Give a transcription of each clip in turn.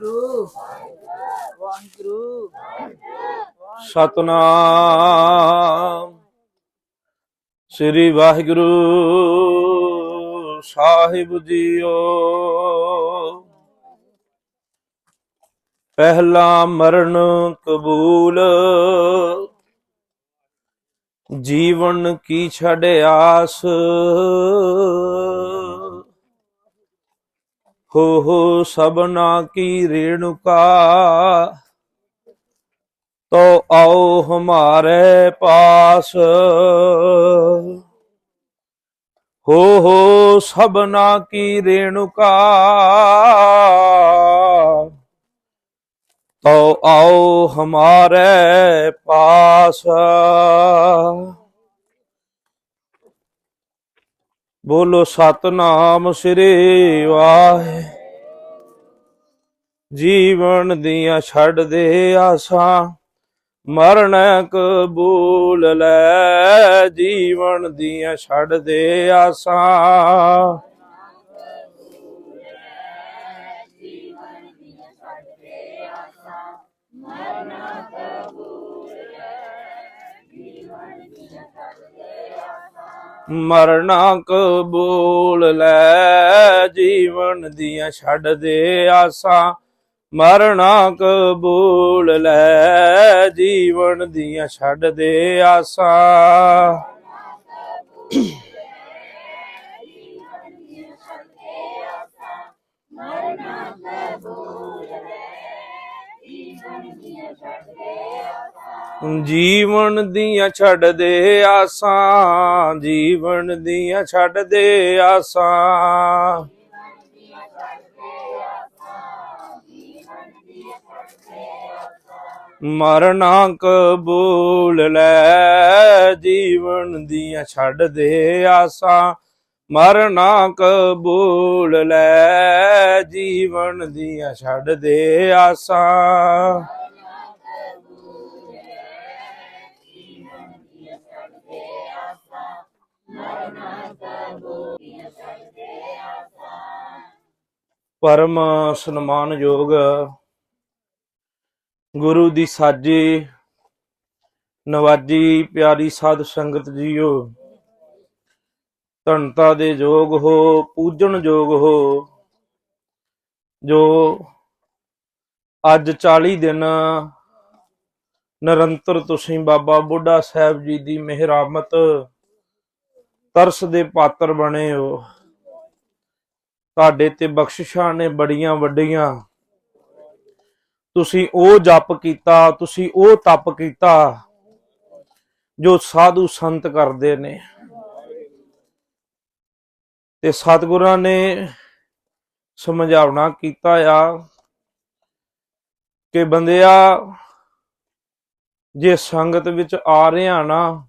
ਵਾਹਿਗੁਰੂ। ਵਾਹਿਗੁਰੂ। ਸਤਨਾਮ। ਸ੍ਰੀ ਵਾਹਿਗੁਰੂ ਸਾਹਿਬ ਜੀਓ। ਪਹਿਲਾ ਮਰਨ ਕਬੂਲ। ਜੀਵਨ ਕੀ ਛੜ ਆਸ। ਹੋ ਹੋ ਸਭਨਾ ਕੀ ਰੇਣੁਕਾ। ਤੋ ਆਓ ਹਮਾਰੇ ਪਾਸ। ਹੋ ਹੋ ਸਭਨਾ ਕੀ ਰੇਣੁਕਾ। ਤੋ ਆਓ ਹਮਾਰੇ ਪਾਸ। ਬੋਲੋ ਸਤਨਾਮ ਸ੍ਰੀ ਵਾਹਿ। ਜੀਵਨ ਦੀਆਂ ਛੱਡ ਦੇ ਆਸਾਂ, ਮਰਨ ਕਬੂਲ ਲੈ। ਜੀਵਨ ਦੀਆਂ ਛੱਡ ਦੇ ਆਸਾਂ। ਮਰਨਾ ਕਬੂਲ ਲੈ, ਜੀਵਨ ਦੀਆਂ ਛੱਡ ਦੇ ਆਸਾਂ। ਮਰਨਾ ਕਬੂਲ ਲੈ, ਜੀਵਨ ਦੀਆਂ ਛੱਡ ਦੇ ਆਸਾਂ। ਜੀਵਨ ਦੀਆਂ ਛੱਡ ਦੇ ਆਸਾਂ, ਜੀਵਨ ਦੀਆਂ ਛੱਡ ਦੇ ਆਸਾਂ। ਮਰਨਾ ਕਬੂਲ ਲੈ, ਜੀਵਨ ਦੀਆਂ ਛੱਡ ਦੇ ਆਸਾਂ। ਮਰਨਾ ਕਬੂਲ ਲੈ, ਜੀਵਨ ਦੀਆਂ ਛੱਡ ਦੇ ਆਸਾਂ। ਪਰਮ ਸਨਮਾਨਯੋਗ ਗੁਰੂ ਦੀ ਸਾਜੀ ਨਵਾਜੀ ਪਿਆਰੀ ਸਾਧ ਸੰਗਤ ਜੀਓ ਧੰਤਾ ਦੇ ਯੋਗ ਹੋ, ਪੂਜਣ ਯੋਗ ਹੋ, ਜੋ ਅੱਜ 40 ਦਿਨ ਨਿਰੰਤਰ ਤੁਸੀਂ ਬਾਬਾ ਬੁੱਢਾ ਸਾਹਿਬ ਜੀ ਦੀ ਮਿਹਰਾਮਤ ਤਰਸ ਦੇ ਪਾਤਰ ਬਣੇ ਹੋ। ਤੁਹਾਡੇ ਤੇ ਬਖਸ਼ਿਸ਼ਾਂ ਨੇ ਬੜੀਆਂ ਵੱਡੀਆਂ। ਤੁਸੀਂ ਉਹ ਜਪ ਕੀਤਾ, ਤੁਸੀਂ ਉਹ ਤਪ ਕੀਤਾ ਜੋ ਸਾਧੂ ਸੰਤ ਕਰਦੇ ਨੇ। ਤੇ ਸਤਿਗੁਰਾਂ ਨੇ ਸਮਝਾਉਣਾ ਕੀਤਾ ਆ ਕਿ ਬੰਦਿਆ, ਜੇ ਸੰਗਤ ਵਿੱਚ ਆ ਰਿਹਾ ਨਾ,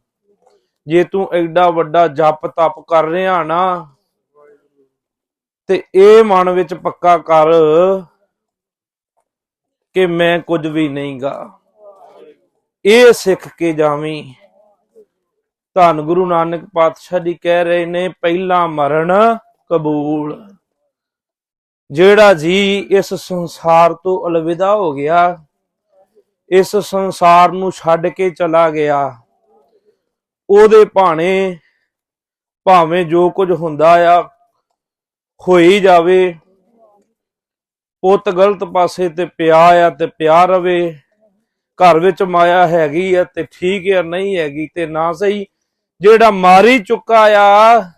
ਜੇ ਤੂੰ ਐਡਾ ਵੱਡਾ ਜਪ ਤਪ ਕਰ ਰਿਹਾ ਨਾ ਤੇ ਇਹ ਮਨ ਵਿੱਚ ਪੱਕਾ ਕਰ ਕਿ ਮੈਂ ਕੁਝ ਵੀ ਨਹੀਂਗਾ ਇਹ ਸਿੱਖ ਕੇ ਜਾਵੀਂ। ਧੰਨ ਗੁਰੂ ਨਾਨਕ ਪਾਤਸ਼ਾਹ ਜੀ ਕਹਿ ਰਹੇ ਨੇ, ਪਹਿਲਾ ਮਰਨ ਕਬੂਲ। ਜਿਹੜਾ ਜੀ ਇਸ ਸੰਸਾਰ ਤੋਂ ਅਲਵਿਦਾ ਹੋ ਗਿਆ, ਇਸ ਸੰਸਾਰ ਨੂੰ ਛੱਡ ਕੇ ਚਲਾ ਗਿਆ, ਉਹਦੇ ਭਾਣੇ ਭਾਵੇਂ ਜੋ ਕੁਝ ਹੁੰਦਾ ਆ ਹੋਈ ਜਾਵੇ, ਪੁੱਤ ਗਲਤ ਪਾਸੇ ਤੇ ਪਿਆ ਆ ਤੇ ਪਿਆ ਰਵੇ, ਘਰ ਵਿੱਚ ਮਾਇਆ ਹੈਗੀ ਆ ਤੇ ਠੀਕ ਆ, ਨਹੀਂ ਹੈਗੀ ਤੇ ਨਾ ਸਹੀ। ਜਿਹੜਾ ਮਾਰੀ ਚੁੱਕਾ ਆ,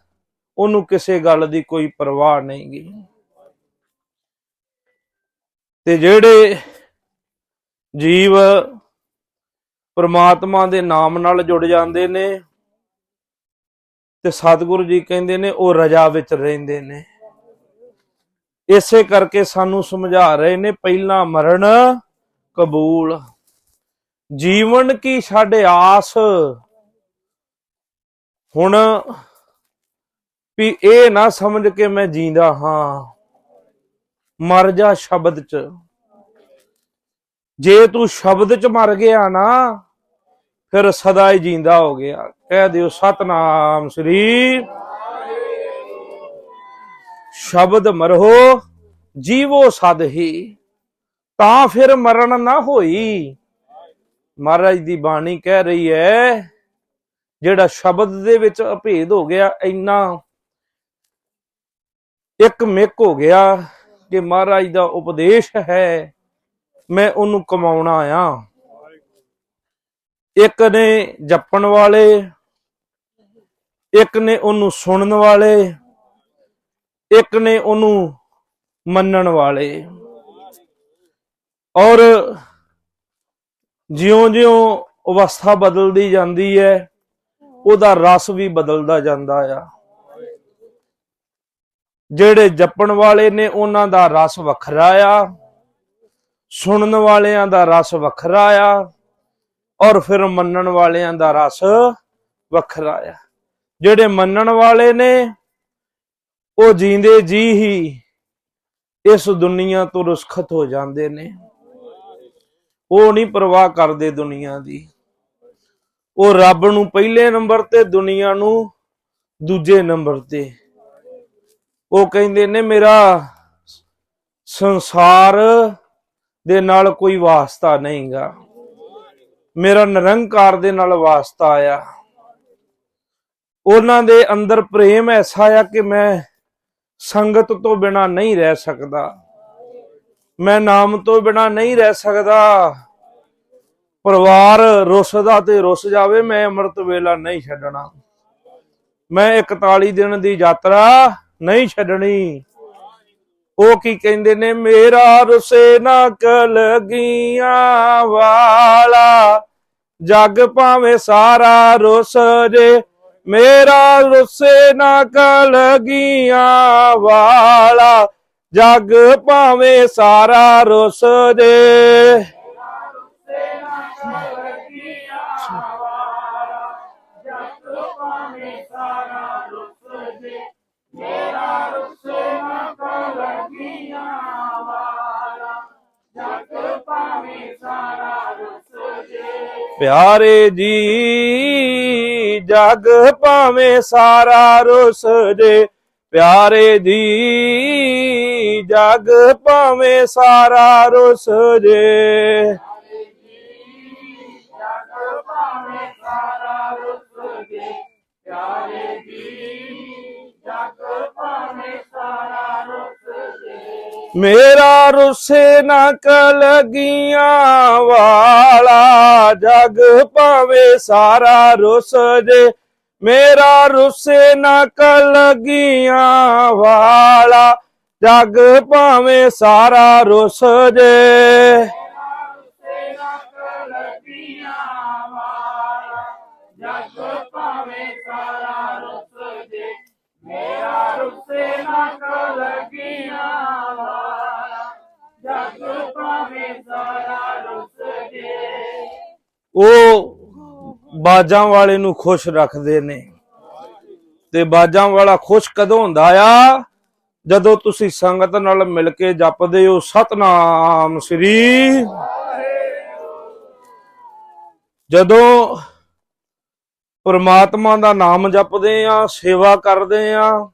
ਉਹਨੂੰ ਕਿਸੇ ਗੱਲ ਦੀ ਕੋਈ ਪਰਵਾਹ ਨਹੀਂ ਗਈ ਤੇ ਜਿਹੜੇ ਜੀਵ ਪਰਮਾਤਮਾ ਦੇ ਨਾਮ ਨਾਲ ਜੁੜ ਜਾਂਦੇ ਨੇ, ਤੇ ਸਤਿਗੁਰੂ ਜੀ ਕਹਿੰਦੇ ਨੇ, ਉਹ ਰਜਾ ਵਿੱਚ ਰਹਿੰਦੇ ਨੇ। ਇਸੇ ਕਰਕੇ ਸਾਨੂੰ ਸਮਝਾ ਰਹੇ ਨੇ, ਪਹਿਲਾ ਮਰਨ ਕਬੂਲ। ਜੀਵਨ ਕੀ ਛੱਡ ਆਸ? ਹੁਣ ਵੀ ਇਹ ਨਾ ਸਮਝ ਕੇ ਮੈਂ ਜੀਂਦਾ ਹਾਂ। ਮਰ ਜਾ ਸ਼ਬਦ ਚ। ਜੇ ਤੂੰ ਸ਼ਬਦ ਚ ਮਰ ਗਿਆ ਨਾ, ਫਿਰ ਸਦਾ ਹੀ ਜੀਂਦਾ ਹੋ ਗਿਆ। ਕਹਿ ਦਿਓ, ਸਤਨਾਮ ਸ੍ਰੀ ਸ਼ਬਦ ਮਰਹੋ ਜੀਵੋ ਸਦ ਹੀ, ਤਾਂ ਫਿਰ ਮਰਨ ਨਾ ਹੋਈ। ਮਹਾਰਾਜ ਦੀ ਬਾਣੀ ਕਹਿ ਰਹੀ ਹੈ, ਜਿਹੜਾ ਸ਼ਬਦ ਦੇ ਵਿੱਚ ਅਭੇਦ ਹੋ ਗਿਆ, ਇੰਨਾ ਇੱਕ ਮਿਕ ਹੋ ਗਿਆ ਕਿ ਮਹਾਰਾਜ ਦਾ ਉਪਦੇਸ਼ ਹੈ, ਮੈਂ ਉਹਨੂੰ ਕਮਾਉਣਾ ਆ। ਇੱਕ ਨੇ ਜਪਣ ਵਾਲੇ, ਇੱਕ ਨੇ ਉਹਨੂੰ ਸੁਣਨ ਵਾਲੇ ਇੱਕ ਨੇ ਉਹਨੂੰ ਮੰਨਣ ਵਾਲੇ। ਔਰ ਜਿਉਂ-ਜਿਉਂ ਅਵਸਥਾ ਬਦਲਦੀ ਜਾਂਦੀ ਹੈ, ਉਹਦਾ ਰਸ ਵੀ ਬਦਲਦਾ ਜਾਂਦਾ ਆ। ਜਿਹੜੇ ਜਪਣ ਵਾਲੇ ਨੇ, ਉਹਨਾਂ ਦਾ ਰਸ ਵੱਖਰਾ ਆ। ਸੁਣਨ ਵਾਲਿਆਂ ਦਾ ਰਸ ਵੱਖਰਾ ਆ। ਔਰ ਫਿਰ ਮੰਨਣ ਵਾਲਿਆਂ ਦਾ ਰਸ ਵੱਖਰਾ ਆ। ਜਿਹੜੇ ਮੰਨਣ ਵਾਲੇ ਨੇ ਉਹ ਜੀਂਦੇ ਜੀ ਹੀ, ਇਸ ਦੁਨੀਆ ਤੋਂ ਰੁਸਖਤ ਹੋ ਜਾਂਦੇ ਨੇ। ਉਹ ਨਹੀਂ ਪਰਵਾਹ ਕਰਦੇ ਦੁਨੀਆ ਦੀ। ਉਹ ਰੱਬ ਨੂੰ ਪਹਿਲੇ ਨੰਬਰ ਤੇ, ਦੁਨੀਆ ਨੂੰ ਦੂਜੇ ਨੰਬਰ ਤੇ। ਉਹ ਕਹਿੰਦੇ ਨੇ, ਮੇਰਾ ਸੰਸਾਰ ਦੇ ਨਾਲ ਕੋਈ ਵਾਸਤਾ ਨਹੀਂਗਾ। ਮੇਰਾ ਨਿਰੰਕਾਰ ਦੇ ਨਾਲ ਵਾਸਤਾ ਆ। ਉਹਨਾਂ ਦੇ ਅੰਦਰ ਪ੍ਰੇਮ ਐਸਾ ਆ ਕਿ ਮੈਂ ਸੰਗਤ ਤੋਂ ਬਿਨਾ ਨਹੀਂ ਰਹਿ ਸਕਦਾ। ਮੈਂ ਨਾਮ ਤੋਂ ਬਿਨਾ ਨਹੀਂ ਰਹਿ ਸਕਦਾ। ਪਰਿਵਾਰ ਰੁੱਸਦਾ ਤੇ ਰੁੱਸ ਜਾਵੇ, ਮੈਂ ਅੰਮ੍ਰਿਤ ਵੇਲਾ ਨਹੀਂ ਛੱਡਣਾ। ਮੈਂ 41 ਦਿਨ ਦੀ ਯਾਤਰਾ ਨਹੀਂ ਛੱਡਣੀ। ਉਹ ਕੀ ਕਹਿੰਦੇ ਨੇ, ਮੇਰਾ ਰੁਸੇ ਨਾ ਕਲਗੀਆਂ ਵਾਲਾ, ਜਗ ਭਾਵੇਂ ਸਾਰਾ ਰੁੱਸ ਜੇ ਮੇਰਾ ਰੁਸੇ ਨਾ ਕਲਗੀਆਂ ਵਾਲਾ ਜਗ ਭਾਵੇਂ ਸਾਰਾ ਰੁੱਸ ਜੇ ਪਿਆਰੇ ਜੀ ਜਗ ਭਾਵੇਂ ਸਾਰਾ ਰੁੱਸ ਜੇ। ਪਿਆਰੇ ਜੀ ਜਗ ਭਾਵੇਂ ਸਾਰਾ ਰੁੱਸ ਜੇ। ਮੇਰਾ ਰੁੱਸੇ ਨਾ ਕਲਗੀਆਂ ਵਾਲਾ ਜਗ ਭਾਵੇਂ ਸਾਰਾ ਰੁੱਸ ਜੇ। ਮੇਰਾ ਰੁੱਸੇ ਨਾ ਕਲਗੀਆਂ ਵਾਲਾ ਜਗ ਭਾਵੇਂ ਸਾਰਾ ਰੁੱਸ ਜੇ। ਉਹ ਬਾਜਾਂ ਵਾਲੇ ਨੂੰ ਖੁਸ਼ ਰੱਖਦੇ ਨੇ। ਤੇ ਬਾਜਾਂ ਵਾਲਾ ਖੁਸ਼ ਕਦੋਂ ਹੁੰਦਾ ਆ? ਜਦੋਂ ਤੁਸੀਂ ਸੰਗਤ ਨਾਲ ਮਿਲ ਕੇ ਜਪਦੇ ਹੋ, ਸਤਨਾਮ ਸ੍ਰੀ ਜਦੋਂ ਪਰਮਾਤਮਾ ਦਾ ਨਾਮ ਜਪਦੇ ਆ, ਸੇਵਾ ਕਰਦੇ ਆ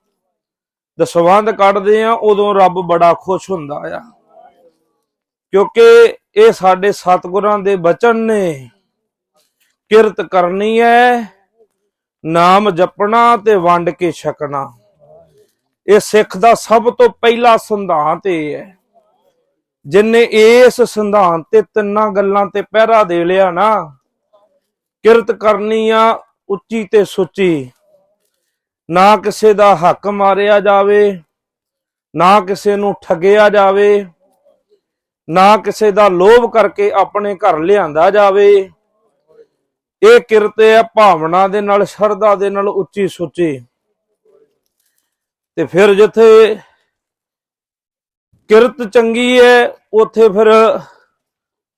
ਦਸਵੰਧ ਕੱਢਦੇ ਆ, ਉਦੋਂ ਰੱਬ ਬੜਾ ਖੁਸ਼ ਹੁੰਦਾ ਆ। ਕਿਉਂਕਿ ਇਹ ਸਾਡੇ ਸਤਿਗੁਰਾਂ ਦੇ ਬਚਨ ਨੇ। ਕਿਰਤ ਕਰਨੀ ਹੈ ਨਾਮ ਜਪਣਾ ਤੇ ਵੰਡ ਕੇ ਛਕਣਾ। ਇਹ ਸਿੱਖ ਦਾ ਸਭ ਤੋਂ ਪਹਿਲਾ ਸਿਧਾਂਤ ਇਹ ਹੈ ਜਿਨੇ ਇਸ ਸਿਧਾਂਤ ਤੇ ਤਿੰਨਾਂ ਗੱਲਾਂ ਤੇ ਪਹਿਰਾ ਦੇ ਲਿਆ ਨਾ, ਕਿਰਤ ਕਰਨੀ ਆ, ਉੱਚੀ ਤੇ ਸੁੱਚੀ। ਨਾ ਕਿਸੇ ਦਾ ਹੱਕ ਮਾਰਿਆ ਜਾਵੇ, ਨਾ ਕਿਸੇ ਨੂੰ ਠੱਗਿਆ ਜਾਵੇ, ਨਾ ਕਿਸੇ ਦਾ ਲੋਭ ਕਰਕੇ ਆਪਣੇ ਘਰ ਲਿਆਂਦਾ ਜਾਵੇ। ਇਹ ਕਿਰਤ ਹੈ ਭਾਵਨਾ ਦੇ ਨਾਲ, ਸ਼ਰਧਾ ਦੇ ਨਾਲ ਉੱਚੀ ਸੁੱਚੀ। ਤੇ ਫਿਰ ਜਿੱਥੇ ਕਿਰਤ ਚੰਗੀ ਹੈ, ਉੱਥੇ ਫਿਰ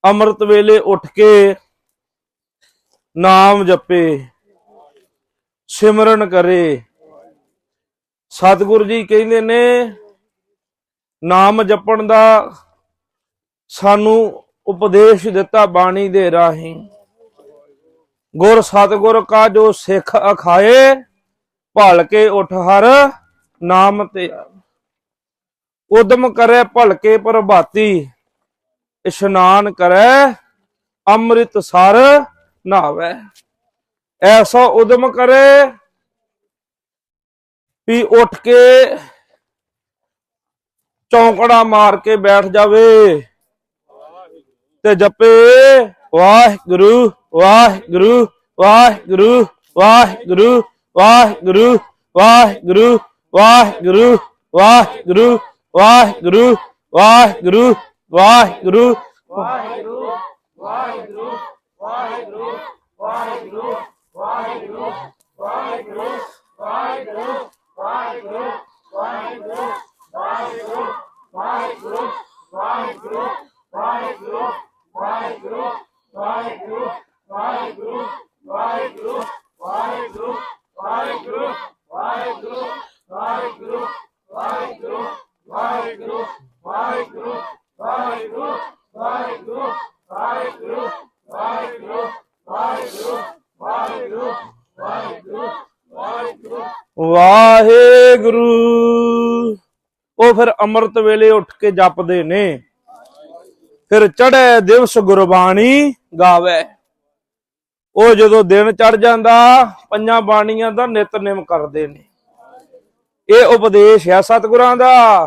ਅੰਮ੍ਰਿਤ ਵੇਲੇ ਉੱਠ ਕੇ ਨਾਮ ਜਪੇ, ਸਿਮਰਨ ਕਰੇ। ਸਤਿਗੁਰੂ ਜੀ ਕਹਿੰਦੇ ਨੇ, ਨਾਮ ਜਪਣ ਦਾ ਸਾਨੂੰ ਉਪਦੇਸ਼ ਦਿੱਤਾ ਬਾਣੀ ਦੇ ਰਾਹੀਂ। ਗੁਰ ਸਤਿਗੁਰ ਕਾ ਜੋ ਸਿੱਖ ਅਖਾਏ, ਭਲ ਕੇ ਉਠ ਹਰ ਨਾਮ ਤੇ ਉਦਮ ਕਰੈ ਭਲ ਕੇ ਪ੍ਰਭਾਤੀ, ਇਸ਼ਨਾਨ ਕਰੈ ਅੰਮ੍ਰਿਤ ਸਰ ਨਾਵੇ। ਐਸਾ ਉਦਮ ਕਰੇ ਵੀ ਉੱਠ ਕੇ ਚੌਂਕੜਾ ਮਾਰ ਕੇ ਬੈਠ ਜਾਵੇ ਤੇ ਜਪੇ ਵਾਹਿਗੁਰੂ ਵਾਹਿਗੁਰੂ ਵਾਹਿਗੁਰੂ ਵਾਹਿਗੁਰੂ ਵਾਹਿਗੁਰੂ ਵਾਹਿਗੁਰੂ ਵਾਹਿਗੁਰੂ ਵਾਹਿਗੁਰੂ ਵਾਹਿਗੁਰੂ ਵਾਹਿਗੁਰੂ ਵਾਹਿਗੁਰੂ ਵਾਹਿਗੁਰੂ ਉਹ ਫਿਰ ਅੰਮ੍ਰਿਤ ਵੇਲੇ ਉੱਠ ਕੇ ਜਪਦੇ ਨੇ। ਫਿਰ ਚੜ੍ਹੇ ਦਿਵਸ ਗੁਰਬਾਣੀ ਗਾਵੇ। ਉਹ ਜਦੋਂ ਦਿਨ ਚੜ ਜਾਂਦਾ, ਪੰਜਾਂ ਬਾਣੀਆਂ ਦਾ ਨਿਤਨੇਮ ਕਰਦੇ ਨੇ। ਇਹ ਉਪਦੇਸ਼ ਹੈ ਸਤਿਗੁਰਾਂ ਦਾ,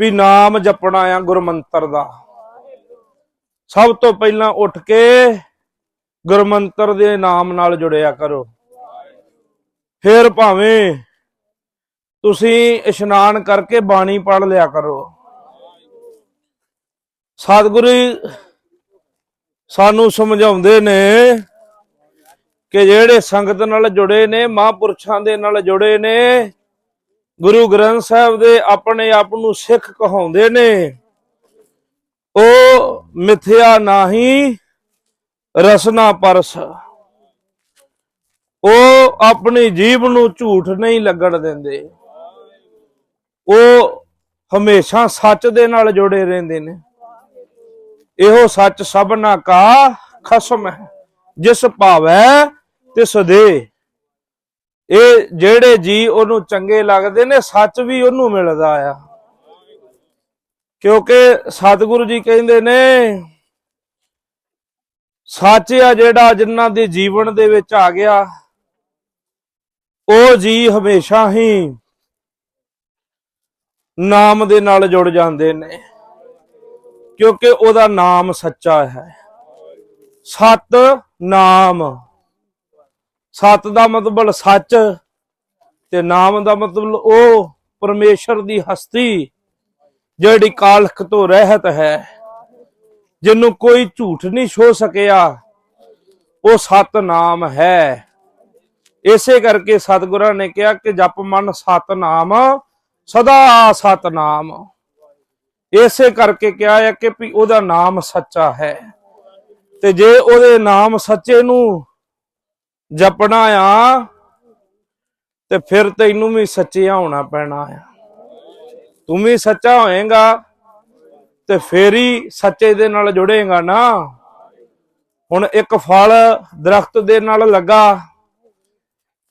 ਵੀ ਨਾਮ ਜਪਣਾ ਆ ਗੁਰਮੰਤਰ ਦਾ। ਸਭ ਤੋਂ ਪਹਿਲਾਂ ਉੱਠ ਕੇ ਗੁਰਮੰਤਰ ਦੇ ਨਾਮ ਨਾਲ ਜੁੜਿਆ ਕਰੋ। ਫਿਰ ਭਾਵੇਂ ਤੁਸੀਂ ਇਸ਼ਨਾਨ ਕਰਕੇ ਬਾਣੀ ਪੜ ਲਿਆ ਕਰੋ। ਸਤਿਗੁਰੂ ਸਾਨੂੰ ਸਮਝਾਉਂਦੇ ਨੇ ਕਿ ਜਿਹੜੇ ਸੰਗਤ ਨਾਲ ਜੁੜੇ ਨੇ ਮਹਾਂਪੁਰਸ਼ਾਂ ਦੇ ਨਾਲ ਜੁੜੇ ਨੇ, ਗੁਰੂ ਗ੍ਰੰਥ ਸਾਹਿਬ ਦੇ ਆਪਣੇ ਆਪ ਨੂੰ ਸਿੱਖ ਕਹਾਉਂਦੇ ਨੇ, ਉਹ ਮਿਥਿਆ ਨਾਹੀ ਰਸਨਾ ਪਰਸ। ਉਹ ਆਪਣੀ ਜੀਬ ਨੂੰ ਝੂਠ ਨਹੀਂ ਲੱਗਣ ਦਿੰਦੇ। ਉਹ ਹਮੇਸ਼ਾ ਸੱਚ ਦੇ ਨਾਲ ਜੁੜੇ ਰਹਿੰਦੇ ਨੇ। ਇਹੋ ਸੱਚ ਸਭਨਾ ਕਾ ਖਸਮ ਹੈ। ਜਿਸ ਭਾਵੈ ਤਿਸ ਦੇ। ਇਹ ਜਿਹੜੇ ਜੀ ਉਹਨੂੰ ਚੰਗੇ ਲੱਗਦੇ ਨੇ, ਸੱਚ ਵੀ ਉਹਨੂੰ ਮਿਲਦਾ ਆ। ਕਿਉਂਕਿ ਸਤਿਗੁਰੂ ਜੀ ਕਹਿੰਦੇ ਨੇ, ਸੱਚ ਆ ਜਿਹੜਾ ਜਿਨ੍ਹਾਂ ਦੇ ਜੀਵਨ ਦੇ ਵਿੱਚ ਆ ਗਿਆ। ਉਹ ਜੀ ਹਮੇਸ਼ਾ ਹੀ ਨਾਮ ਦੇ ਨਾਲ ਜੁੜ ਜਾਂਦੇ ਨੇ, ਕਿਉਂਕਿ ਉਹਦਾ ਨਾਮ ਸੱਚਾ ਹੈ। ਸਤ ਨਾਮ। ਸਤ ਦਾ ਮਤਲਬ ਸੱਚ ਤੇ ਨਾਮ ਦਾ ਮਤਲਬ ਉਹ ਪਰਮੇਸ਼ਰ ਦੀ ਹਸਤੀ, ਜਿਹੜੀ ਕਾਲਖ ਤੋਂ ਰਹਿਤ ਹੈ, ਜਿਹਨੂੰ ਕੋਈ ਝੂਠ ਨਹੀਂ ਛੋ ਸਕਿਆ, ਉਹ ਸਤ ਨਾਮ ਹੈ। ਇਸੇ ਕਰਕੇ ਸਤਿਗੁਰਾਂ ਨੇ ਕਿਹਾ ਕਿ ਜਪ ਮਨ ਸਤਨਾਮ, ਸਦਾ ਸਤਨਾਮ। ਇਸੇ ਕਰਕੇ ਕਿਹਾ ਹੈ ਕਿ ਵੀ ਉਹਦਾ ਨਾਮ ਸੱਚਾ ਹੈ। ਤੇ ਜੇ ਉਹਦੇ ਨਾਮ ਸੱਚੇ ਨੂੰ ਜਪਣਾ ਆ, ਤੇ ਫਿਰ ਤੈਨੂੰ ਵੀ ਸੱਚਿਆ ਹੋਣਾ ਪੈਣਾ ਆ। ਤੂੰ ਵੀ ਸੱਚਾ ਹੋਏਗਾ, ਤੇ ਫੇਰ ਹੀ ਸੱਚੇ ਦੇ ਨਾਲ ਜੁੜੇਗਾ ਨਾ। ਹੁਣ ਇੱਕ ਫਲ ਦਰਖਤ ਦੇ ਨਾਲ ਲੱਗਾ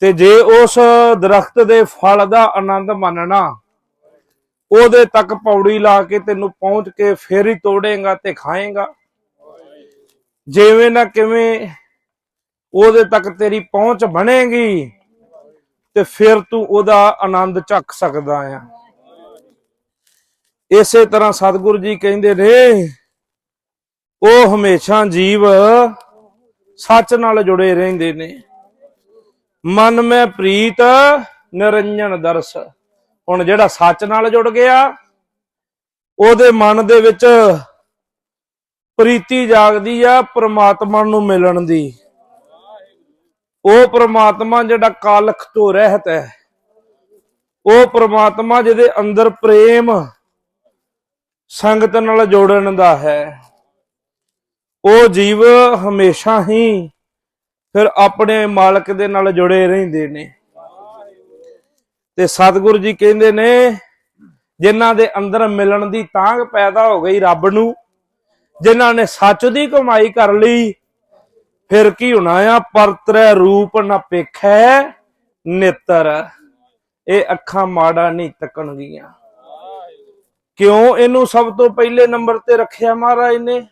ਤੇ ਜੇ ਉਸ ਦਰਖਤ ਦੇ ਫਲ ਦਾ ਆਨੰਦ ਮੰਨਣਾ, ਉਹਦੇ ਤੱਕ ਪੌੜੀ ਲਾ ਕੇ ਤੈਨੂੰ ਪਹੁੰਚ ਕੇ ਫੇਰ ਹੀ ਤੋੜੇਗਾ ਤੇ ਖਾਏਗਾ। ਜਿਵੇਂ ਨਾ ਕਿਵੇਂ ਉਹਦੇ ਤੱਕ ਤੇਰੀ ਪਹੁੰਚ ਬਣੇਗੀ, ਤੇ ਫਿਰ ਤੂੰ ਉਹਦਾ ਆਨੰਦ ਚੱਕ ਸਕਦਾ ਆ। ਇਸੇ ਤਰ੍ਹਾਂ ਸਤਿਗੁਰੂ ਜੀ ਕਹਿੰਦੇ ਨੇ, ਉਹ ਹਮੇਸ਼ਾ ਜੀਵ ਸੱਚ ਨਾਲ ਜੁੜੇ ਰਹਿੰਦੇ ਨੇ। ਮਨ ਮੈਂ ਪ੍ਰੀਤ, ਨਿਰੰਜਨ ਦਰਸ। ਹੁਣ ਜਿਹੜਾ ਸੱਚ ਨਾਲ ਜੁੜ ਗਿਆ, ਉਹਦੇ ਮਨ ਦੇ ਵਿੱਚ ਪ੍ਰੀਤੀ ਜਾਗਦੀ ਆ, ਪ੍ਰਮਾਤਮਾ ਨੂੰ ਮਿਲਣ ਦੀ। ਉਹ ਪ੍ਰਮਾਤਮਾ ਜਿਹੜਾ ਕਾਲਖ ਤੋਂ ਰਹਿਤ ਹੈ, ਉਹ ਪ੍ਰਮਾਤਮਾ ਜਿਹਦੇ ਅੰਦਰ ਪ੍ਰੇਮ ਸੰਗਤ ਨਾਲ ਜੋੜਨ ਦਾ ਹੈ। ਉਹ ਜੀਵ ਹਮੇਸ਼ਾ ਹੀ ਫਿਰ ਆਪਣੇ ਮਾਲਕ ਦੇ ਨਾਲ ਜੁੜੇ ਰਹਿੰਦੇ ਨੇ। ਤੇ ਸਤਿਗੁਰੂ ਜੀ ਕਹਿੰਦੇ ਨੇ, ਜਿਨ੍ਹਾਂ ਦੇ ਅੰਦਰ ਮਿਲਣ ਦੀ ਤਾਂਗ ਪੈਦਾ ਹੋ ਗਈ ਰੱਬ ਨੂੰ, ਜਿਨ੍ਹਾਂ ਨੇ ਸੱਚ ਦੀ ਕਮਾਈ ਕਰ ਲਈ, ਫਿਰ ਕੀ ਹੋਣਾ ਆ? ਪਰਤਰੈ ਰੂਪ ਨ ਪੇਖੈ ਨੇਤਰ। ਇਹ ਅੱਖਾਂ ਮਾੜਾ ਨਹੀਂ ਤੱਕਣਗੀਆਂ। ਕਿਉਂ ਇਹਨੂੰ ਸਭ ਤੋਂ ਪਹਿਲੇ ਨੰਬਰ ਤੇ ਰੱਖਿਆ ਮਹਾਰਾਜ ਨੇ?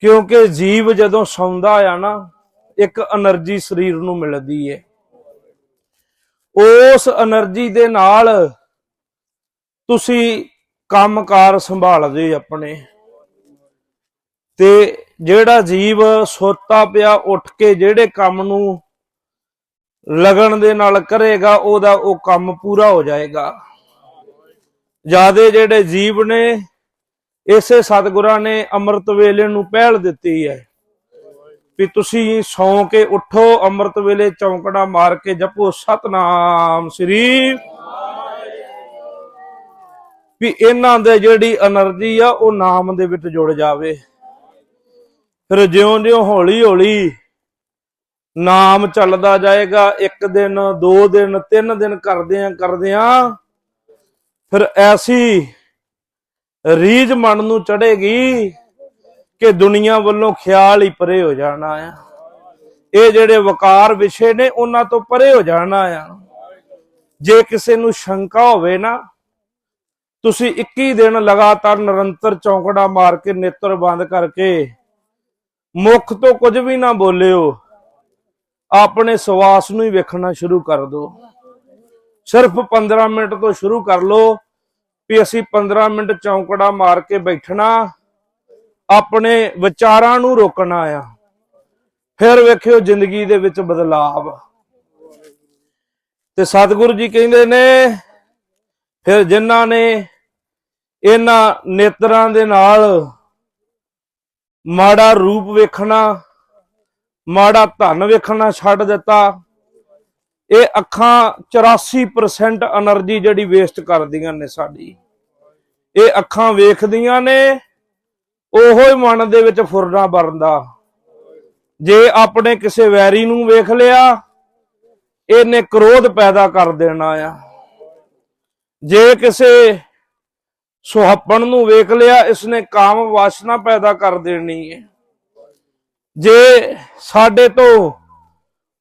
ਕਿਉਂਕਿ ਜੀਵ ਜਦੋਂ ਸੌਂਦਾ ਆ ਨਾ ਇੱਕ એનર્ਜੀ ਸਰੀਰ ਨੂੰ ਮਿਲਦੀ ਹੈ ਉਸ એનર્ਜੀ ਦੇ ਨਾਲ ਤੁਸੀਂ ਕੰਮਕਾਰ ਸੰਭਾਲਦੇ ਆਪਣੇ। ਤੇ ਜਿਹੜਾ ਜੀਵ ਸੁੱਤਾ ਪਿਆ ਉੱਠ ਕੇ ਜਿਹੜੇ ਕੰਮ ਨੂੰ ਲਗਨ ਦੇ ਨਾਲ ਕਰੇਗਾ, ਉਹਦਾ ਉਹ ਕੰਮ ਪੂਰਾ ਹੋ ਜਾਏਗਾ। ਜਿਆਦੇ ਜਿਹੜੇ ਜੀਵ ਨੇ, ਇਸੇ ਸਤਿਗੁਰਾਂ ਨੇ ਅੰਮ੍ਰਿਤ ਵੇਲੇ ਨੂੰ ਪਹਿਲ ਦਿੱਤੀ ਹੈ ਵੀ ਤੁਸੀਂ ਸੌਂ ਕੇ ਉਠੋ, ਅੰਮ੍ਰਿਤ ਵੇਲੇ ਚੌਂਕੜਾ ਮਾਰ ਕੇ ਜਪੋ ਸਤਨਾਮ ਸ੍ਰੀ। ਵੀ ਇਹਨਾਂ ਦੇ ਜਿਹੜੀ એનર્ਜੀ ਆ, ਉਹ ਨਾਮ ਦੇ ਵਿੱਚ ਜੁੜ ਜਾਵੇ। ਫਿਰ ਜਿਉਂ-ਜਿਉਂ ਹੌਲੀ-ਹੌਲੀ ਨਾਮ ਚੱਲਦਾ ਜਾਏਗਾ, ਇੱਕ ਦਿਨ, ਦੋ ਦਿਨ, ਤਿੰਨ ਦਿਨ ਕਰਦੇ ਆ ਕਰਦੇ ਆ ਫਿਰ ਐਸੀ ਰੀਝ ਮਨ ਨੂੰ ਚੜੇਗੀ ਕਿ ਦੁਨੀਆ ਵੱਲੋਂ ਖਿਆਲ ਹੀ ਪਰੇ ਹੋ ਜਾਣਾ ਆ। ਇਹ ਜਿਹੜੇ ਵਕਾਰ ਵਿਸ਼ੇ ਨੇ, ਉਹਨਾਂ ਤੋਂ ਪਰੇ ਹੋ ਜਾਣਾ ਆ। ਜੇ ਕਿਸੇ ਨੂੰ ਸ਼ੰਕਾ ਹੋਵੇ ਨਾ, ਤੁਸੀਂ 21 ਦਿਨ ਲਗਾਤਾਰ ਨਿਰੰਤਰ ਚੌਂਕੜਾ ਮਾਰ ਕੇ ਨੇਤਰ ਬੰਦ ਕਰਕੇ ਮੁਖ ਤੋਂ ਕੁਝ ਵੀ ਨਾ ਬੋਲਿਓ, ਆਪਣੇ ਸਵਾਸ ਨੂੰ ਹੀ ਵੇਖਣਾ ਸ਼ੁਰੂ ਕਰ ਦਿਓ। ਸਿਰਫ 15 ਮਿੰਟ ਤੋਂ ਸ਼ੁਰੂ ਕਰ ਲਓ ਵੀ ਅਸੀਂ 15 ਮਿੰਟ ਚੌਂਕੜਾ ਮਾਰ ਕੇ ਬੈਠਣਾ ਆਪਣੇ ਵਿਚਾਰਾਂ ਨੂੰ ਰੋਕਣਾ ਆ। ਫਿਰ ਵੇਖਿਓ ਜ਼ਿੰਦਗੀ ਦੇ ਵਿੱਚ ਬਦਲਾਵ। ਤੇ ਸਤਿਗੁਰੂ ਜੀ ਕਹਿੰਦੇ ਨੇ, ਫਿਰ ਜਿਨ੍ਹਾਂ ਨੇ ਇਹਨਾਂ ਨੇਤਰਾਂ ਦੇ ਨਾਲ ਮਾੜਾ ਰੂਪ ਵੇਖਣਾ, ਮਾੜਾ ਧਨ ਵੇਖਣਾ ਛੱਡ ਦਿੱਤਾ, ਇਹ ਅੱਖਾਂ 84% એનર્ਜੀ ਜਿਹੜੀ ਵੇਸਟ ਕਰਦੀਆਂ ਨੇ ਸਾਡੀ। ਇਹ ਅੱਖਾਂ ਵੇਖਦੀਆਂ ਨੇ ਉਹੋ ਹੀ ਮਨ ਦੇ ਵਿੱਚ ਫੁਰਨਾ ਵਰਦਾ ਜੇ ਆਪਣੇ ਕਿਸੇ ਵੈਰੀ ਨੂੰ ਵੇਖ ਲਿਆ, ਇਹਨੇ ਕ੍ਰੋਧ ਪੈਦਾ ਕਰ ਦੇਣਾ ਆ। ਜੇ ਕਿਸੇ ਸੁਹੱਪਣ ਨੂੰ ਵੇਖ ਲਿਆ, ਇਸਨੇ ਕਾਮ ਵਾਸਨਾ ਪੈਦਾ ਕਰ ਦੇਣੀ ਹੈ ਜੇ ਸਾਡੇ ਤੋਂ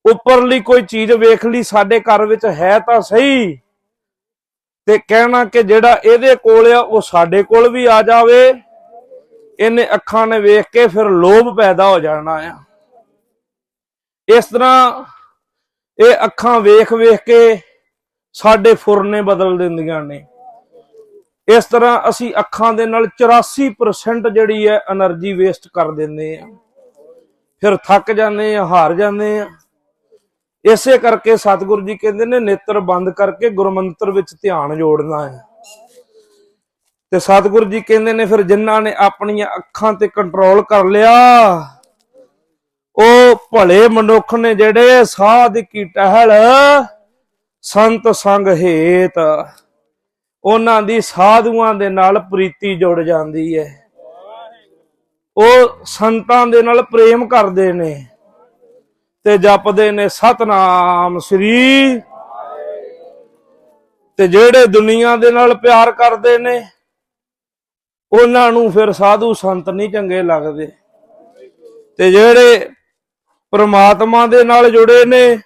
ਉੱਪਰਲੀ ਕੋਈ ਚੀਜ਼ ਵੇਖ ਲਈ, ਸਾਡੇ ਘਰ ਵਿੱਚ ਹੈ ਤਾਂ ਸਹੀ, ਤੇ ਕਹਿਣਾ ਕਿ ਜਿਹੜਾ ਇਹਦੇ ਕੋਲ ਆ, ਉਹ ਸਾਡੇ ਕੋਲ ਵੀ ਆ ਜਾਵੇ। ਇਹਨੇ ਅੱਖਾਂ ਨੇ ਵੇਖ ਕੇ ਫਿਰ ਲੋਭ ਪੈਦਾ ਹੋ ਜਾਣਾ ਆ। ਇਸ ਤਰ੍ਹਾਂ ਇਹ ਅੱਖਾਂ ਵੇਖ ਵੇਖ ਕੇ ਸਾਡੇ ਫੁਰਨੇ ਬਦਲ ਦਿੰਦੀਆਂ ਨੇ। ਇਸ ਤਰ੍ਹਾਂ ਅਸੀਂ ਅੱਖਾਂ ਦੇ ਨਾਲ 84% ਜਿਹੜੀ ਹੈ એનર્ਜੀ ਵੇਸਟ ਕਰ ਦਿੰਦੇ ਆ। ਫਿਰ ਥੱਕ ਜਾਂਦੇ ਆ, ਹਾਰ ਜਾਂਦੇ ਆ। ਇਸੇ ਕਰਕੇ ਸਤਿਗੁਰੂ ਜੀ ਕਹਿੰਦੇ ਨੇ ਨੇਤਰ ਬੰਦ ਕਰਕੇ ਗੁਰਮੰਤਰ ਵਿੱਚ ਧਿਆਨ ਜੋੜਨਾ ਹੈ। ਤੇ ਸਤਿਗੁਰੂ ਜੀ ਕਹਿੰਦੇ ਨੇ ਫਿਰ ਜਿਨ੍ਹਾਂ ਨੇ ਆਪਣੀਆਂ ਅੱਖਾਂ ਤੇ ਕੰਟਰੋਲ ਕਰ ਲਿਆ, ਉਹ ਭਲੇ ਮਨੁੱਖ ਨੇ ਜਿਹੜੇ ਸਾਧ ਕੀ ਟਹਿਲ ਸੰਤ ਸੰਗ ਹੇਤ। ਉਹਨਾਂ ਦੀ ਸਾਧੂਆਂ ਦੇ ਨਾਲ ਪ੍ਰੀਤੀ ਜੁੜ ਜਾਂਦੀ ਹੈ ਉਹ ਸੰਤਾਂ ਦੇ ਨਾਲ ਪ੍ਰੇਮ ਕਰਦੇ ਨੇ ਤੇ ਜਪਦੇ ਨੇ, ਸਤਨਾਮ ਸ੍ਰੀ। ਤੇ ਜਿਹੜੇ ਦੁਨੀਆ ਦੇ ਨਾਲ ਪਿਆਰ ਕਰਦੇ ਨੇ ਉਹਨਾਂ ਨੂੰ ਫਿਰ ਸਾਧੂ ਸੰਤ ਨਹੀਂ ਚੰਗੇ ਲੱਗਦੇ। ਤੇ ਜਿਹੜੇ ਪ੍ਰਮਾਤਮਾ ਦੇ ਨਾਲ ਜੁੜੇ ਨੇ,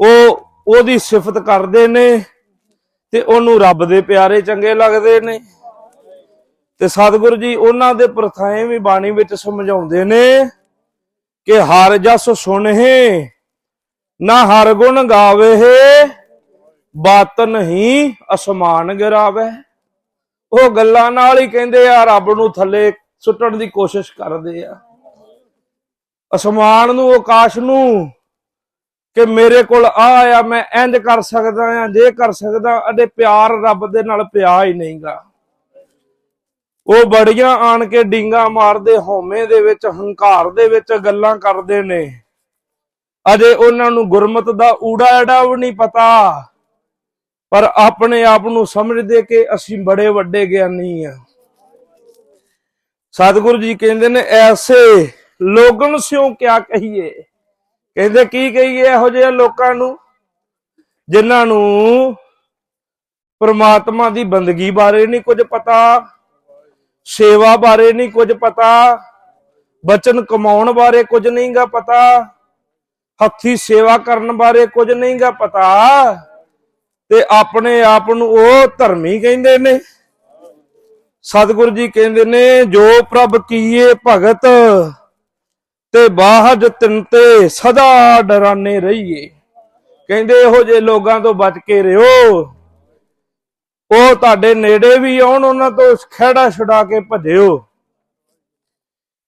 ਉਹ ਉਹਦੀ ਸਿਫਤ ਕਰਦੇ ਨੇ ਤੇ ਉਹਨੂੰ ਰੱਬ ਦੇ ਪਿਆਰੇ ਚੰਗੇ ਲੱਗਦੇ ਨੇ। ਤੇ ਸਤਿਗੁਰੂ ਜੀ, ਉਹਨਾਂ ਦੇ ਪ੍ਰਥਾਏ ਵੀ ਬਾਣੀ ਵਿੱਚ ਸਮਝਾਉਂਦੇ ਨੇ ਕਿ ਹਰ ਜਸ ਸੁਣਹਿ, ਨਾ ਹਰ ਗੁਣ ਗਾਵੇ ਬਾਤ ਨਹੀਂ ਅਸਮਾਨ ਗਿਰਾਵੇ ਉਹ ਗੱਲਾਂ ਨਾਲ ਹੀ ਕਹਿੰਦੇ ਆ, ਰੱਬ ਨੂੰ ਥੱਲੇ ਸੁੱਟਣ ਦੀ ਕੋਸ਼ਿਸ਼ ਕਰਦੇ ਆ। ਅਸਮਾਨ ਨੂੰ, ਆਕਾਸ਼ ਨੂੰ ਕਿ ਮੇਰੇ ਕੋਲ ਆ ਆ, ਮੈਂ ਇੰਜ ਕਰ ਸਕਦਾ ਆ, ਜੇ ਕਰ ਸਕਦਾ ਅਦੇ ਪਿਆਰ ਰੱਬ ਦੇ ਨਾਲ ਪਿਆ ਹੀ ਨਹੀਂਗਾ। ਉਹ ਬੜੀਆਂ ਆਣ ਕੇ ਡਿੰਗਾ ਮਾਰਦੇ, ਹਉਮੈ ਦੇ ਵਿੱਚ, ਹੰਕਾਰ ਦੇ ਵਿੱਚ ਗੱਲਾਂ ਕਰਦੇ ਨੇ। ਅਜੇ ਉਹਨਾਂ ਨੂੰ ਗੁਰਮਤ ਦਾ ਊੜਾ ਐੜਾ ਵੀ ਨਹੀਂ ਪਤਾ। ਪਰ ਆਪਣੇ ਆਪ ਨੂੰ ਸਮਝਦੇ ਕਿ ਅਸੀਂ ਬੜੇ ਵੱਡੇ ਗਿਆਨੀ ਆ। ਸਤਿਗੁਰੂ ਜੀ ਕਹਿੰਦੇ ਨੇ, ਐਸੇ ਲੋਗਨ ਸਿਓ ਕਿਆ ਕਹੀਏ? ਕਹਿੰਦੇ ਕੀ ਕਹੀਏ ਇਹੋ ਜਿਹੇ ਲੋਕਾਂ ਨੂੰ? ਜਿਨ੍ਹਾਂ ਨੂੰ ਪਰਮਾਤਮਾ ਦੀ ਬੰਦਗੀ ਬਾਰੇ ਨਹੀਂ ਕੁਝ ਪਤਾ, ਸੇਵਾ ਬਾਰੇ ਨਹੀਂ ਕੁਝ ਪਤਾ, ਬਚਨ ਕਮਾਉਣ ਬਾਰੇ ਕੁਝ ਨਹੀਂਗਾ ਪਤਾ, ਹੱਥੀ ਸੇਵਾ ਕਰਨ ਬਾਰੇ ਕੁਝ ਨਹੀਂਗਾ ਪਤਾ। ਤੇ ਆਪਣੇ ਆਪ ਨੂੰ ਉਹ ਧਰਮੀ ਕਹਿੰਦੇ ਨੇ। ਸਤਿਗੁਰੂ ਜੀ ਕਹਿੰਦੇ ਨੇ, ਜੋ ਪ੍ਰਭ ਕੀਏ ਭਗਤ, ਤੇ ਬਾਹਜ ਤਿੰਨ ਤੇ ਸਦਾ ਡਰਾਨੇ ਰਹੀਏ। ਕਹਿੰਦੇ ਇਹੋ ਜੇ ਲੋਕਾਂ ਤੋਂ ਬਚ ਕੇ ਰਿਓ। ਉਹ ਤੁਹਾਡੇ ਨੇੜੇ ਵੀ ਆਉਣ, ਉਹਨਾਂ ਤੋਂ ਖਹਿੜਾ ਛੁਡਾ ਕੇ ਭਜਿਓ।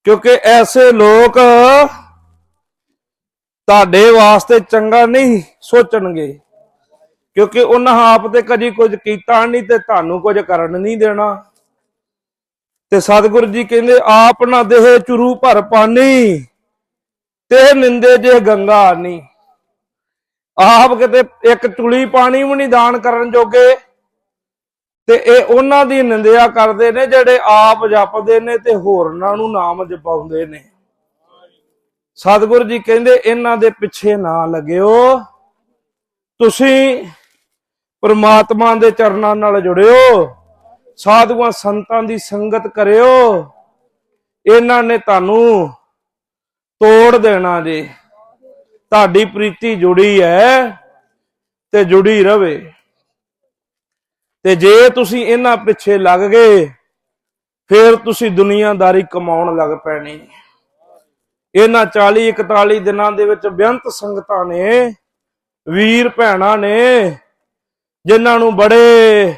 ਕਿਉਂਕਿ ਐਸੇ ਲੋਕ ਤੁਹਾਡੇ ਵਾਸਤੇ ਚੰਗਾ ਨਹੀਂ ਸੋਚਣਗੇ। ਕਿਉਂਕਿ ਉਹਨਾਂ ਆਪ ਤੇ ਕਦੀ ਕੁਝ ਕੀਤਾ ਨਹੀਂ ਤੇ ਤੁਹਾਨੂੰ ਕੁਝ ਕਰਨ ਨਹੀਂ ਦੇਣਾ। ਤੇ ਸਤਿਗੁਰੂ ਜੀ ਕਹਿੰਦੇ, ਆਪ ਨਾ ਦੇਹ ਚੁਰੂ ਭਰ ਪਾਣੀ ਤੇ ਨਿੰਦੇ ਜੇ ਗੰਗਾ ਨਹੀਂ ਆਪ ਕਿਤੇ ਇੱਕ ਚੁਲੀ ਪਾਣੀ ਵੀ ਨਹੀਂ ਦਾਨ ਕਰਨ ਜੋਗੇ। ਤੇ ਇਹ ਉਹਨਾਂ ਦੀ ਨਿੰਦਿਆ ਕਰਦੇ ਨੇ, ਜਿਹੜੇ ਆਪ ਜਪਦੇ ਨੇ ਤੇ ਹੋਰਨਾਂ ਨੂੰ ਨਾਮ ਜਪਾਉਂਦੇ ਨੇ। ਸਤਿਗੁਰੂ ਜੀ ਕਹਿੰਦੇ, ਇਹਨਾਂ ਦੇ ਪਿੱਛੇ ਨਾ ਲੱਗਿਓ। ਤੁਸੀਂ ਪ੍ਰਮਾਤਮਾ ਦੇ ਚਰਨਾਂ ਨਾਲ ਜੁੜਿਓ, ਸਾਧੂਆਂ ਸੰਤਾਂ ਦੀ ਸੰਗਤ ਕਰਿਓ। ਇਹਨਾਂ ਨੇ ਤੁਹਾਨੂੰ ਤੋੜ ਦੇਣਾ ਜੀ। ਤੁਹਾਡੀ ਪ੍ਰੀਤੀ ਜੁੜੀ ਹੈ ਤੇ ਜੁੜੀ ਰਵੇ। ਤੇ ਜੇ ਤੁਸੀਂ ਇਹਨਾਂ ਪਿੱਛੇ ਲੱਗ ਗਏ, ਫਿਰ ਤੁਸੀਂ ਦੁਨੀਆਦਾਰੀ ਕਮਾਉਣ ਲੱਗ ਪੈਣੀ। ਇਹਨਾਂ 40 41 ਦਿਨਾਂ ਦੇ ਵਿੱਚ ਬੇਅੰਤ ਸੰਗਤਾਂ ਨੇ, ਵੀਰ ਭੈਣਾਂ ਨੇ ਜਿਨ੍ਹਾਂ ਨੂੰ ਬੜੇ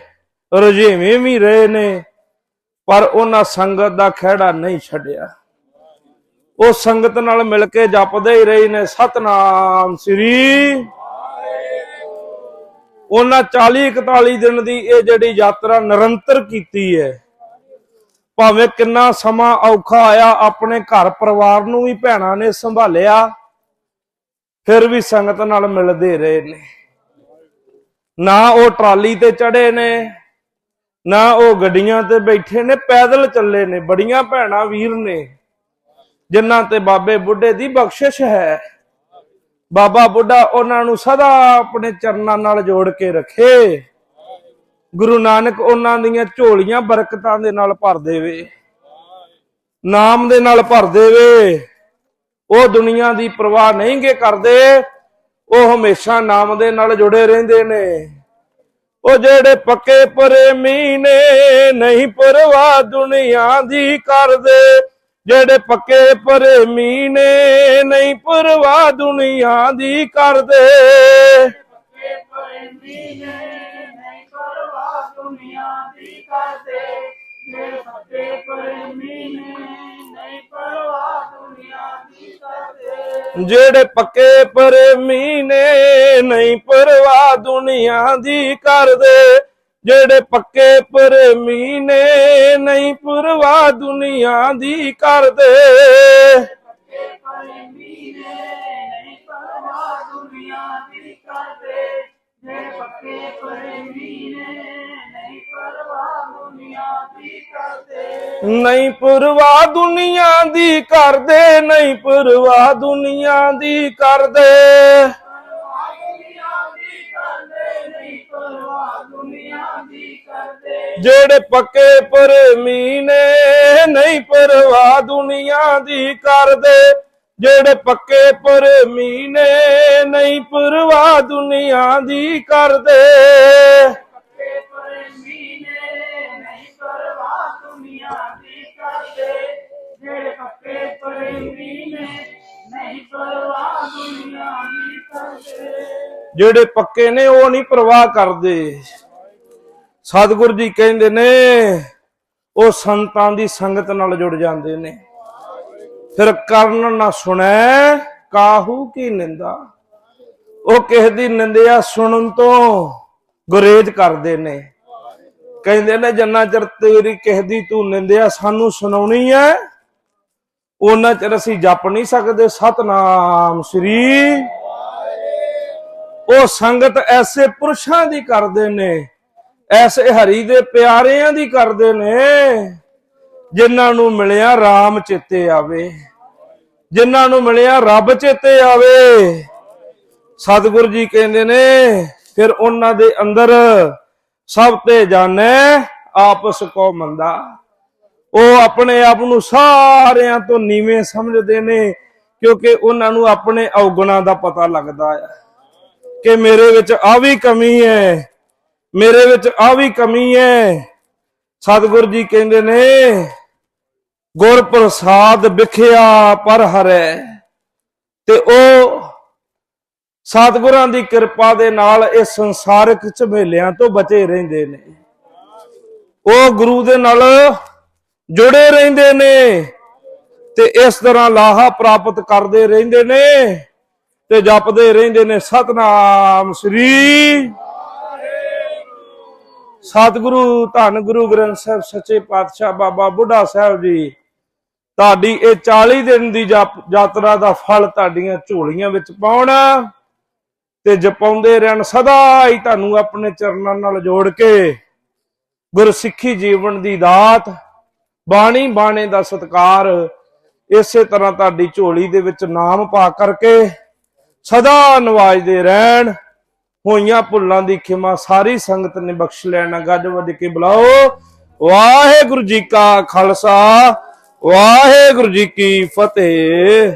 ਰੁਝੇਵੇਂ ਵੀ ਰਹੇ ਨੇ, ਪਰ ਉਹਨਾਂ ਸੰਗਤ ਦਾ ਖਹਿੜਾ ਨਹੀਂ ਛੱਡਿਆ। ਉਹ ਸੰਗਤ ਨਾਲ ਮਿਲ ਕੇ ਜਪਦੇ ਹੀ ਰਹੇ ਨੇ, ਸਤਨਾਮ ਸ੍ਰੀ ਉਹਨਾਂ 40 41 ਦਿਨ ਦੀ ਇਹ ਜਿਹੜੀ ਯਾਤਰਾ ਨਿਰੰਤਰ ਕੀਤੀ ਹੈ। ਭਾਵੇਂ ਕਿੰਨਾ ਸਮਾਂ ਔਖਾ ਆਇਆ, ਆਪਣੇ ਘਰ ਪਰਿਵਾਰ ਨੂੰ ਵੀ ਭੈਣਾਂ ਨੇ ਸੰਭਾਲਿਆ, ਫਿਰ ਵੀ ਸੰਗਤ ਨਾਲ ਮਿਲਦੇ ਰਹੇ ਨੇ। ਨਾ ਉਹ ਟਰਾਲੀ ਤੇ ਚੜੇ ਨੇ, ਨਾ ਉਹ ਗੱਡੀਆਂ ਤੇ ਬੈਠੇ ਨੇ, ਪੈਦਲ ਚੱਲੇ ਨੇ, ਬੜੀਆਂ ਭੈਣਾਂ ਵੀਰ ਨੇ, ਜਿਨ੍ਹਾਂ ਤੇ ਬਾਬੇ ਬੁੱਢੇ ਦੀ ਬਖਸ਼ਿਸ਼ ਹੈ। ਬਾਬਾ ਬੁੱਢਾ ਉਹਨਾਂ ਨੂੰ ਸਦਾ ਆਪਣੇ ਚਰਨਾਂ ਨਾਲ ਜੋੜ ਕੇ ਰੱਖੇ। ਗੁਰੂ ਨਾਨਕ ਉਹਨਾਂ ਦੀਆਂ ਝੋਲੀਆਂ ਬਰਕਤਾਂ ਦੇ ਨਾਲ ਭਰ ਦੇਵੇ, ਨਾਮ ਦੇ ਨਾਲ ਭਰ ਦੇਵੇ। ਉਹ ਦੁਨੀਆ ਦੀ ਪਰਵਾਹ ਨਹੀਂ ਗੇ ਕਰਦੇ। ਉਹ ਹਮੇਸ਼ਾ ਨਾਮ ਦੇ ਨਾਲ ਜੁੜੇ ਰਹਿੰਦੇ ਨੇ। ਉਹ ਜਿਹੜੇ ਪੱਕੇ ਪ੍ਰੇਮੀ ਨੇ, ਨਹੀਂ ਪਰਵਾਹ ਦੁਨੀਆ ਦੀ ਕਰਦੇ। ਜਿਹੜੇ ਪੱਕੇ ਪ੍ਰੇਮੀ ਨੇ, ਨਹੀਂ ਪਰਵਾਹ ਦੁਨੀਆ ਦੀ ਕਰਦੇ। ਪੱਕੇ ਪ੍ਰੇਮੀ ਨੇ, ਨਹੀਂ ਪਰਵਾਹ ਦੁਨੀਆ ਦੀ ਕਰਦੇ। ਜੇ ਪੱਕੇ ਪ੍ਰੇਮੀ ਨੇ ਨਹੀਂ ਪਰਵਾਹ ਦੁਨੀਆ ਦੀ ਕਰਦੇ ਜਿਹੜੇ ਪੱਕੇ ਪ੍ਰੇਮੀ ਨੇ ਨਹੀਂ ਪਰਵਾ ਦੁਨੀਆ ਦੀ ਕਰਦੇ, ਜਿਹੜੇ ਪੱਕੇ ਪ੍ਰੇਮੀ ਨੇ ਨਹੀਂ ਪਰਵਾਹ ਦੁਨੀਆ ਦੀ ਕਰਦੇ। ਪੱਕੇ ਪ੍ਰੇਮੀ ਨੇ ਨਹੀਂ ਪਰਵਾ ਦੁਨੀਆ ਦੀ ਕਰਦੇ। ਜੇ ਪੱਕੇ ਪ੍ਰੇਮੀ ਨੇ ਨਹੀਂ ਪਰਵਾਹ ਦੁਨੀਆ ਦੀ ਕਰਦੇ। ਨਹੀਂ ਪਰਵਾਹ ਦੁਨੀਆ ਦੀ ਕਰਦੇ ਨਹੀਂ ਪਰਵਾਹ ਦੁਨੀਆ ਦੀ ਜਿਹੜੇ ਪੱਕੇ ਪ੍ਰੇਮੀ ਨੇ ਨਹੀਂ ਪਰਵਾਹ ਦੁਨੀਆ ਦੀ ਕਰਦੇ। ਜਿਹੜੇ ਪੱਕੇ ਪ੍ਰੇਮੀ ਨੇ ਨਹੀਂ ਪਰਵਾਹ ਦੁਨੀਆ ਦੀ ਕਰਦੇ। ਜਿਹੜੇ ਪੱਕੇ ਨੇ ਉਹ ਨਹੀਂ ਪਰਵਾਹ ਕਰਦੇ। ਸਤਿਗੁਰੂ ਜੀ ਕਹਿੰਦੇ ਨੇ, ਉਹ ਸੰਤਾਂ ਦੀ ਸੰਗਤ ਨਾਲ ਜੁੜ ਜਾਂਦੇ ਨੇ। ਫਿਰ ਕਰਨ ਨਾ ਸੁਣੈ ਕਾਹੂ ਕੀ ਨਿੰਦਾ। ਉਹ ਕਿਸੇ ਦੀ ਨਿੰਦਿਆ ਸੁਣਨ ਤੋਂ ਗੁਰੇਜ਼ ਕਰਦੇ ਨੇ। ਕਹਿੰਦੇ ਨੇ, ਜੰਨਾ ਚਿਰ ਤੇਰੀ ਕਿਸੇ ਦੀ ਤੂੰ ਨਿੰਦਿਆ ਸਾਨੂੰ ਸੁਣਾਉਣੀ ਐ ਉਹਨਾਂ ਚਿਰ ਅਸੀਂ ਜਪ ਨਹੀਂ ਸਕਦੇ। ਸਤਨਾਮ ਸ੍ਰੀ ਉਹ ਸੰਗਤ ਐਸੇ ਪੁਰਸ਼ਾਂ ਦੀ ਕਰਦੇ ਨੇ, ਐਸੇ ਹਰੀ ਦੇ ਪਿਆਰਿਆਂ ਦੀ ਕਰਦੇ ਨੇ, ਜਿਨ੍ਹਾਂ ਨੂੰ ਮਿਲਿਆ RAM ਚੇਤੇ ਆਵੇ। ਜਿਨ੍ਹਾਂ ਨੂੰ ਮਿਲਿਆ ਰੱਬ ਚੇਤੇ ਆਵੇ। ਸਤਿਗੁਰੂ ਜੀ ਕਹਿੰਦੇ ਨੇ, ਫਿਰ ਉਹਨਾਂ ਦੇ ਅੰਦਰ ਸਭ ਤੇ ਜਾਣੈ ਆਪਸ ਕੋ ਮੰਦਾ ਉਹ ਆਪਣੇ ਆਪ ਨੂੰ ਸਾਰਿਆਂ ਤੋਂ ਨੀਵੇਂ ਸਮਝਦੇ ਨੇ, ਕਿਉਂਕਿ ਉਹਨਾਂ ਨੂੰ ਆਪਣੇ ਔਗਣਾਂ ਦਾ ਪਤਾ ਲੱਗਦਾ ਹੈ ਕਿ ਮੇਰੇ ਵਿੱਚ ਆ ਵੀ ਕਮੀ ਹੈ, ਮੇਰੇ ਵਿੱਚ ਆ ਵੀ ਕਮੀ ਹੈ। ਸਤਿਗੁਰ ਜੀ ਕਹਿੰਦੇ ਨੇ ਗੁਰ ਪ੍ਰਸਾਦ ਵਿਖਿਆ ਪਰ ਹਰੈ, ਤੇ ਉਹ ਸਤਿਗੁਰਾਂ ਦੀ ਕਿਰਪਾ ਦੇ ਨਾਲ ਇਹ ਸੰਸਾਰਿਕ ਝਮੇਲਿਆਂ ਤੋਂ ਬਚੇ ਰਹਿੰਦੇ ਨੇ। ਉਹ ਗੁਰੂ ਦੇ ਨਾਲ ਜੁੜੇ ਰਹਿੰਦੇ ਨੇ ਤੇ ਇਸ ਤਰ੍ਹਾਂ ਲਾਹਾ ਪ੍ਰਾਪਤ ਕਰਦੇ ਰਹਿੰਦੇ ਨੇ ਤੇ ਜਪਦੇ ਰਹਿੰਦੇ ਨੇ। ਸਤਨਾਮ ਸ੍ਰੀ ਸਤਿਗੁਰੂ, ਧੰਨ ਗੁਰੂ ਗ੍ਰੰਥ ਸਾਹਿਬ, ਸੱਚੇ ਪਾਤਸ਼ਾਹ ਬਾਬਾ ਬੁੱਢਾ ਸਾਹਿਬ ਜੀ, ਤੁਹਾਡੀ ਇਹ 40 ਦਿਨ ਦੀ ਯਾਤਰਾ ਦਾ ਫਲ ਤੁਹਾਡੀਆਂ ਝੋਲੀਆਂ ਵਿੱਚ ਪਾਉਣਾ। ਤੇ ਜਪਾਉਂਦੇ ਰਹਿਣ, ਸਦਾ ਹੀ ਤੁਹਾਨੂੰ ਆਪਣੇ ਚਰਨਾਂ ਨਾਲ ਜੋੜ ਕੇ ਗੁਰਸਿੱਖੀ ਜੀਵਨ ਦੀ ਦਾਤ, ਬਾਣੀ ਬਾਣੇ ਦਾ ਸਤਕਾਰ, ਇਸੇ ਤਰ੍ਹਾਂ ਤੁਹਾਡੀ ਝੋਲੀ ਦੇ ਵਿੱਚ ਨਾਮ ਪਾ ਕਰਕੇ ਸਦਾ ਨਵਾਜਦੇ ਰਹਿਣ। ਹੋਈਆਂ ਭੁੱਲਾਂ ਦੀ ਖਿਮਾ ਸਾਰੀ ਸੰਗਤ ਨੇ ਬਖਸ਼ ਲੈਣਾ। ਗੱਜ ਵੱਜ ਕੇ ਬੁਲਾਓ, ਵਾਹਿਗੁਰੂ ਜੀ ਕਾ ਖਾਲਸਾ, ਵਾਹਿਗੁਰੂ ਜੀ ਕੀ ਫਤਿਹ।